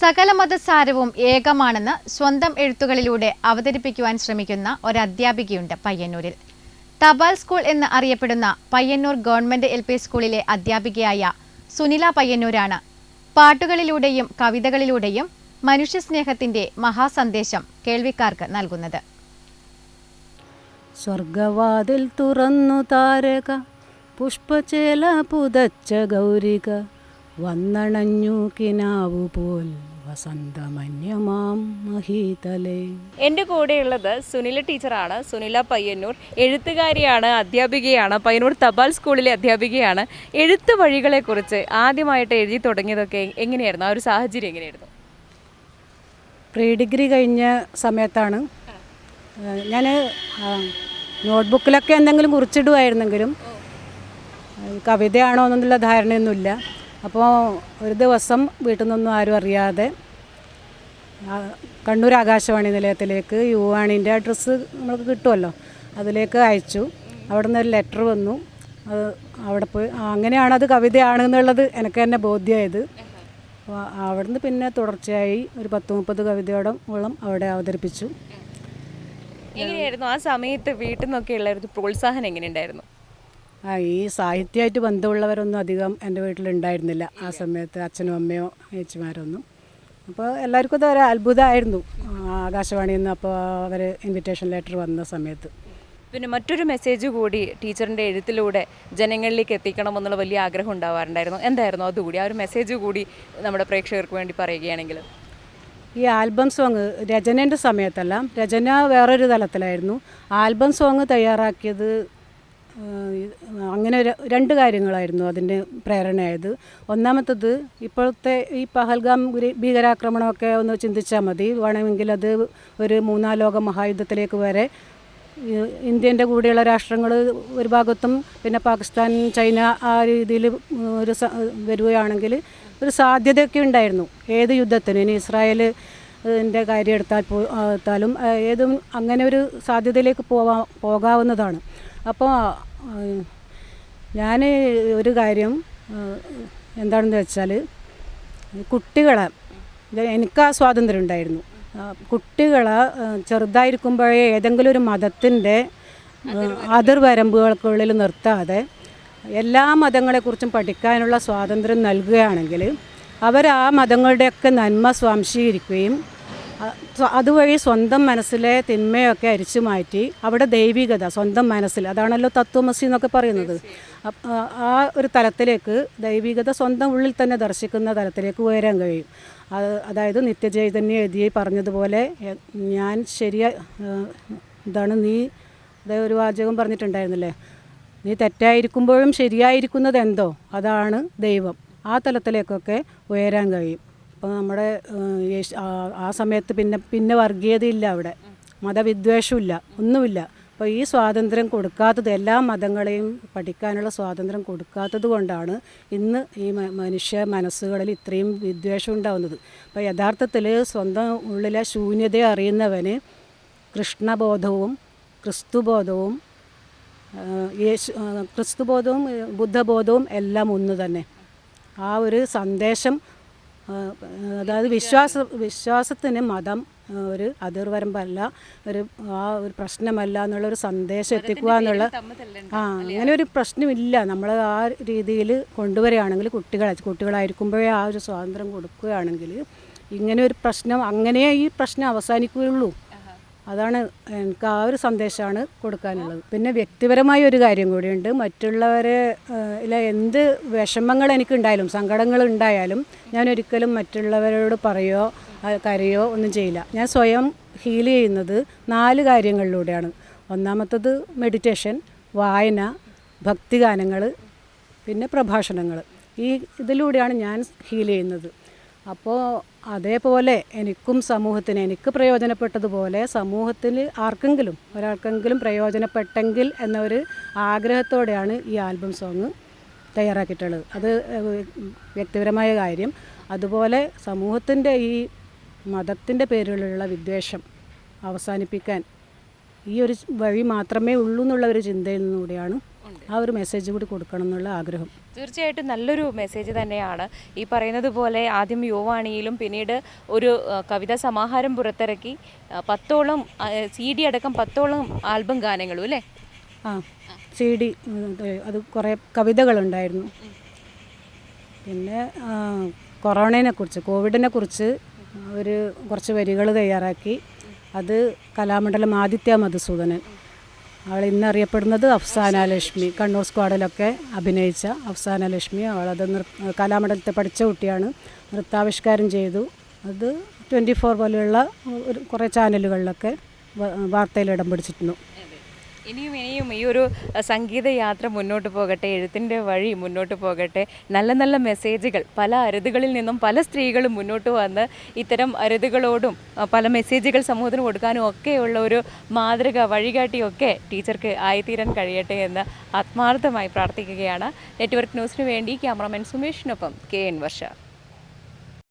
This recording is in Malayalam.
സകല മതസാരവും ഏകമാണെന്ന് സ്വന്തം എഴുത്തുകളിലൂടെ അവതരിപ്പിക്കുവാൻ ശ്രമിക്കുന്ന ഒരു അധ്യാപികയുണ്ട് പയ്യന്നൂരിൽ. തപാൽ സ്കൂൾ എന്ന് അറിയപ്പെടുന്ന പയ്യന്നൂർ ഗവൺമെന്റ് എൽ സ്കൂളിലെ അധ്യാപികയായ സുനില പയ്യന്നൂരാണ്. പാട്ടുകളിലൂടെയും കവിതകളിലൂടെയും മനുഷ്യസ്നേഹത്തിന്റെ മഹാസന്ദേശം കേൾവിക്കാർക്ക് നൽകുന്നത്. സ്വർഗവാതിൽ തുറന്നു താരക പുഷ്പചേല പുതച്ച ഗൗരിക വന്നണഞ്ഞു കിനാവു പോൽ വസന്തമന്യമാം മഹീതലേ. എന്റെ കൂടെയുള്ളത് സുനില ടീച്ചറാണ്. സുനില പയ്യന്നൂർ. എഴുത്തുകാരിയാണ് അധ്യാപികയാണ് പയ്യന്നൂർ തപാൽ സ്കൂളിലെ അധ്യാപികയാണ്. എഴുത്ത് വഴികളെക്കുറിച്ച് ആദ്യമായിട്ട് എഴുതി തുടങ്ങിയതൊക്കെ എങ്ങനെയായിരുന്നു? ആ ഒരു സാഹചര്യം എങ്ങനെയായിരുന്നു? പ്രീ ഡിഗ്രി കഴിഞ്ഞ സമയത്താണ്. ഞാൻ നോട്ട്ബുക്കിലൊക്കെ എന്തെങ്കിലും കുറിച്ചിടുമായിരുന്നെങ്കിലും കവിതയാണോ എന്നുള്ള ധാരണയൊന്നുമില്ല. അപ്പോൾ ഒരു ദിവസം വീട്ടിൽ നിന്നൊന്നും ആരും അറിയാതെ കണ്ണൂർ ആകാശവാണി നിലയത്തിലേക്ക് യുവാണിന്റെ അഡ്രസ്സ് നമ്മൾക്ക് കിട്ടുമല്ലോ. അതിലേക്ക് അയച്ചു. അവിടെ നിന്ന് ഒരു ലെറ്റർ വന്നു. അത് അവിടെ പോയി അങ്ങനെയാണ് അത് കവിതയാണ് എന്നുള്ളത് എനിക്ക് തന്നെ ബോധ്യമായത് അപ്പോൾ അവിടുന്ന് പിന്നെ തുടർച്ചയായി ഒരു പത്ത് മുപ്പത് കവിതയോളം അവിടെ അവതരിപ്പിച്ചു. എങ്ങനെയായിരുന്നു ആ സമയത്ത് വീട്ടിൽ നിന്നൊക്കെ ഉള്ള ഒരു പ്രോത്സാഹനം എങ്ങനെയുണ്ടായിരുന്നു? ആ ഈ സാഹിത്യമായിട്ട് ബന്ധമുള്ളവരൊന്നും അധികം എന്റെ വീട്ടിലുണ്ടായിരുന്നില്ല ആ സമയത്ത് അച്ഛനും അമ്മയോ ചേച്ചിമാരൊന്നും അപ്പോൾ എല്ലാവർക്കും അതൊരു അത്ഭുതമായിരുന്നു. ആകാശവാണിയിൽ നിന്ന് അപ്പോൾ അവർ ഇൻവിറ്റേഷൻ ലെറ്റർ വന്ന സമയത്ത്. പിന്നെ മറ്റൊരു മെസ്സേജ് കൂടി ടീച്ചറിന്റെ എഴുത്തിലൂടെ ജനങ്ങളിലേക്ക് എത്തിക്കണമെന്നുള്ള വലിയ ആഗ്രഹം ഉണ്ടാവാറുണ്ടായിരുന്നു. എന്തായിരുന്നു അതുകൂടി? ആ ഒരു മെസ്സേജ് കൂടി നമ്മുടെ പ്രേക്ഷകർക്ക് വേണ്ടി പറയുകയാണെങ്കിൽ. ഈ ആൽബം സോങ് രചനേന്റെ സമയത്തല്ല രചന വേറൊരു തലത്തിലായിരുന്നു. ആൽബം സോങ് തയ്യാറാക്കിയത് അങ്ങനെ രണ്ട് കാര്യങ്ങളായിരുന്നു അതിന്റെ പ്രേരണയായത്. ഒന്നാമത്തത് ഇപ്പോഴത്തെ ഈ പഹൽഗാം ഭീകരാക്രമണമൊക്കെ ഒന്ന് ചിന്തിച്ചാൽ മതി. വേണമെങ്കിൽ അത് ഒരു മൂന്നാം ലോക മഹായുദ്ധത്തിലേക്ക് വരെ ഇന്ത്യന്റെ കൂടെയുള്ള രാഷ്ട്രങ്ങൾ ഒരു ഭാഗത്തും പിന്നെ പാകിസ്ഥാൻ ചൈന ആ രീതിയിൽ ഒരു വരികയാണെങ്കിൽ ഒരു സാധ്യതയൊക്കെ ഉണ്ടായിരുന്നു. ഏത് യുദ്ധത്തിനും ഇനി ഇസ്രായേൽ ന്റെ കാര്യം എടുത്താൽ എടുത്താലും ഏതും അങ്ങനെ ഒരു സാധ്യതയിലേക്ക് പോവാ പോകാവുന്നതാണ്. അപ്പോൾ ഞാൻ ഒരു കാര്യം എന്താണെന്ന് വെച്ചാൽ കുട്ടികളെ എനിക്ക് ആ സ്വാതന്ത്ര്യം ഉണ്ടായിരുന്നു. കുട്ടികളെ ചെറുതായിരിക്കുമ്പോഴേ ഏതെങ്കിലും ഒരു മതത്തിന്റെ അതിർവരമ്പുകൾക്കുള്ളിൽ നിർത്താതെ എല്ലാ മതങ്ങളെക്കുറിച്ചും പഠിക്കാനുള്ള സ്വാതന്ത്ര്യം നൽകുകയാണെങ്കിൽ അവർ ആ മതങ്ങളുടെയൊക്കെ നന്മ സ്വാംശീകരിക്കുകയും അതുവഴി സ്വന്തം മനസ്സിലെ തിന്മയൊക്കെ അരിച്ചു മാറ്റി അവിടെ ദൈവികത സ്വന്തം മനസ്സിൽ. അതാണല്ലോ തത്വമസി എന്നൊക്കെ പറയുന്നത്. ആ- ഒരു തലത്തിലേക്ക് ദൈവികത സ്വന്തം ഉള്ളിൽ തന്നെ ദർശിക്കുന്ന തലത്തിലേക്ക് ഉയരാൻ കഴിയും. അത് അതായത് നിത്യചൈതന്യ എഴുതി പറഞ്ഞതുപോലെ ഞാൻ ശരിയ ഇതാണ് നീ അതായത് ഒരു വാചകം പറഞ്ഞിട്ടുണ്ടായിരുന്നില്ലേ? നീ തെറ്റായിരിക്കുമ്പോഴും ശരിയായിരിക്കുന്നത് എന്തോ? അതാണ് ദൈവം. ആ തലത്തിലേക്കൊക്കെ ഉയരാൻ കഴിയും. അപ്പോൾ നമ്മുടെ ആ- സമയത്ത് പിന്നെ പിന്നെ വർഗീയതയില്ല അവിടെ. മതവിദ്വേഷമില്ല ഒന്നുമില്ല. അപ്പോൾ ഈ സ്വാതന്ത്ര്യം കൊടുക്കാത്തത് എല്ലാ മതങ്ങളെയും പഠിക്കാനുള്ള സ്വാതന്ത്ര്യം കൊടുക്കാത്തത് കൊണ്ടാണ് ഇന്ന് ഈ മനുഷ്യ മനസ്സുകളിൽ ഇത്രയും വിദ്വേഷം ഉണ്ടാവുന്നത്. അപ്പോൾ യഥാർത്ഥത്തിൽ സ്വന്തം ഉള്ളിലെ ശൂന്യതയെ അറിയുന്നവന് കൃഷ്ണബോധവും ക്രിസ്തുബോധവും യേശു ക്രിസ്തുബോധവും ബുദ്ധബോധവും എല്ലാം ഒന്ന് തന്നെ. ആ ഒരു സന്ദേശം അതായത് വിശ്വാസ വിശ്വാസത്തിന് മതം ഒരു അതിർവരമ്പല്ല ഒരു ആ ഒരു പ്രശ്നമല്ല എന്നുള്ളൊരു സന്ദേശം എത്തിക്കുക എന്നുള്ള ആ അങ്ങനെ ഒരു പ്രശ്നമില്ല. നമ്മൾ ആ രീതിയിൽ കൊണ്ടുവരികയാണെങ്കിൽ കുട്ടികളെ കുട്ടികളായിരിക്കുമ്പോഴേ ആ ഒരു സ്വാതന്ത്ര്യം കൊടുക്കുകയാണെങ്കിൽ ഇങ്ങനെ ഒരു പ്രശ്നം അങ്ങനെ ഈ പ്രശ്നം അവസാനിക്കുകയുള്ളൂ. അതാണ് എനിക്ക് ആ ഒരു സന്ദേശമാണ് കൊടുക്കാനുള്ളത്. പിന്നെ വ്യക്തിപരമായ ഒരു കാര്യം കൂടിയുണ്ട്. മറ്റുള്ളവരെ ഇല്ല എന്ത് വിഷമങ്ങൾ എനിക്കുണ്ടായാലും സങ്കടങ്ങൾ ഉണ്ടായാലും ഞാൻ ഒരിക്കലും മറ്റുള്ളവരോട് പറയോ കരയോ ഒന്നും ചെയ്യില്ല. ഞാൻ സ്വയം ഹീൽ ചെയ്യുന്നത് നാല് കാര്യങ്ങളിലൂടെയാണ്. ഒന്നാമത്തത് മെഡിറ്റേഷൻ വായന ഭക്തിഗാനങ്ങൾ പിന്നെ പ്രഭാഷണങ്ങൾ ഈ ഇതിലൂടെയാണ് ഞാൻ ഹീൽ ചെയ്യുന്നത്. അപ്പോൾ അതേപോലെ എനിക്കും സമൂഹത്തിന് എനിക്ക് പ്രയോജനപ്പെട്ടതുപോലെ സമൂഹത്തിന് ആർക്കെങ്കിലും ഒരാൾക്കെങ്കിലും പ്രയോജനപ്പെട്ടെങ്കിൽ എന്നൊരു ആഗ്രഹത്തോടെയാണ് ഈ ആൽബം സോങ് തയ്യാറാക്കിയിട്ടുള്ളത്. അത് വ്യക്തിപരമായ കാര്യം. അതുപോലെ സമൂഹത്തിന്റെ ഈ മതത്തിന്റെ പേരിലുള്ള വിദ്വേഷം അവസാനിപ്പിക്കാൻ ഈ ഒരു വഴി മാത്രമേ ഉള്ളൂ എന്നുള്ള ഒരു ചിന്തയിൽ നിന്നുകൂടിയാണ് ആ ഒരു മെസ്സേജ് കൂടി കൊടുക്കണം എന്നുള്ള ആഗ്രഹം. തീർച്ചയായിട്ടും നല്ലൊരു മെസ്സേജ് തന്നെയാണ്. ഈ പറയുന്നത് പോലെ ആദ്യം യുവാണിയിലും പിന്നീട് ഒരു കവിതാ സമാഹാരം പുറത്തിറക്കി. പത്തോളം സി ഡി അടക്കം പത്തോളം ആൽബം ഗാനങ്ങളും അല്ലേ? ആ സി ഡി അത് കുറേ കവിതകളുണ്ടായിരുന്നു. പിന്നെ കൊറോണയെ കുറിച്ച് കോവിഡിനെ കുറിച്ച് ഒരു കുറച്ച് വരികൾ തയ്യാറാക്കി. അത് കലാമണ്ഡലം ആദിത്യ മധുസൂദനൻ അവൾ ഇന്നറിയപ്പെടുന്നത് അഫ്സാന ലക്ഷ്മി കണ്ണൂർ സ്ക്വാഡിലൊക്കെ അഭിനയിച്ച അഫ്സാന ലക്ഷ്മി അവളത് നൃ കലാമണ്ഡലത്തെ പഠിച്ച കുട്ടിയാണ്. നൃത്താവിഷ്കാരം ചെയ്തു. അത് ട്വന്റി ഫോർ പോലെയുള്ള ഒരു കുറേ ചാനലുകളിലൊക്കെ വാർത്തയിൽ ഇടം പിടിച്ചിരുന്നു. ഇനിയും ഇനിയും ഈ ഒരു സംഗീത യാത്ര മുന്നോട്ട് പോകട്ടെ എഴുത്തിന്റെ വഴി മുന്നോട്ട് പോകട്ടെ നല്ല നല്ല മെസ്സേജുകൾ പല അരുതുകളിൽ നിന്നും പല സ്ത്രീകളും മുന്നോട്ട് വന്ന് ഇത്തരം അരുതുകളോടും പല മെസ്സേജുകൾ സമൂഹത്തിന് കൊടുക്കാനും ഒക്കെയുള്ള ഒരു മാതൃക വഴികാട്ടിയൊക്കെ ടീച്ചർക്ക് ആയിത്തീരാൻ കഴിയട്ടെ എന്ന് ആത്മാർത്ഥമായി പ്രാർത്ഥിക്കുകയാണ്. നെറ്റ്വർക്ക് ന്യൂസിന് വേണ്ടി ക്യാമറമാൻ സുമേഷിനൊപ്പം കെ എൻ വർഷ.